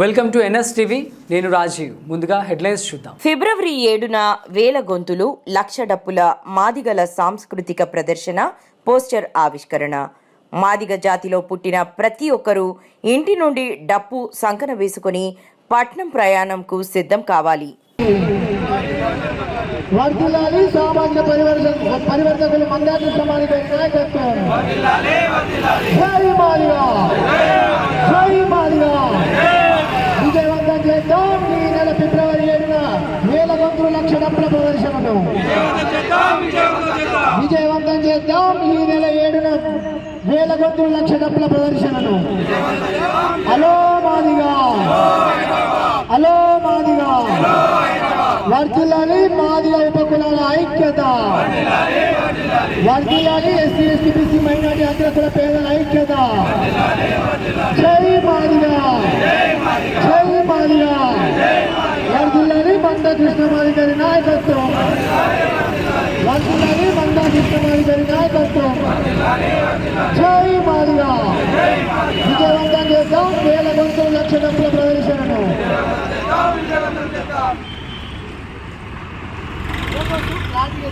Welcome to NS TV నేను రాజీవ్. ముందుగా headlines చూద్దాం. ఫిబ్రవరి ఏడున వేల గొంతులు లక్ష డప్పుల మాదిగల సాంస్కృతిక ప్రదర్శన పోస్టర్ ఆవిష్కరణ. మాదిగ జాతిలో పుట్టిన ప్రతి ఒక్కరూ ఇంటి నుండి డప్పు సంకన వేసుకుని పట్నం ప్రయాణంకు సిద్ధం కావాలి. వర్ధిల్లాలి సామాజిక పరివర్తన పరివర్తకులు మందాటి సమాజ నాయకత్వం జై మాలిగా జై మాలిగా విజయవంతం చేద్దాం ఈ నెల ఫిబ్రవరి ఏడున వేల గంతులు లక్ష ప్రదర్శనను విజయవంతం చేద్దాం ఈ నెల ఏడున వేల గొంతుల లక్ష డబ్బుల ప్రదర్శనను హలో మాదిగా. హలో మాదిగా. వర్ధిల్లాలి మాదిగ ఉపకులాల ఐక్యత. వర్ధిల్లాలి ఎస్సీ ఎస్టీ బీసీ మైనార్టీ అగ్రకుల పేదల ఐక్యత. జై మాదిగా జై మాదిగ వర్ధిల్లాలి మందా కృష్ణమాది గారి నాయకత్వం వర్ధిల్లాలి మందా కృష్ణమాది గారి నాయకత్వం జై మాదిగా విజయవంతం చేద్దాం వేల గొంతులు లక్ష డబ్బుల ప్రదర్శనను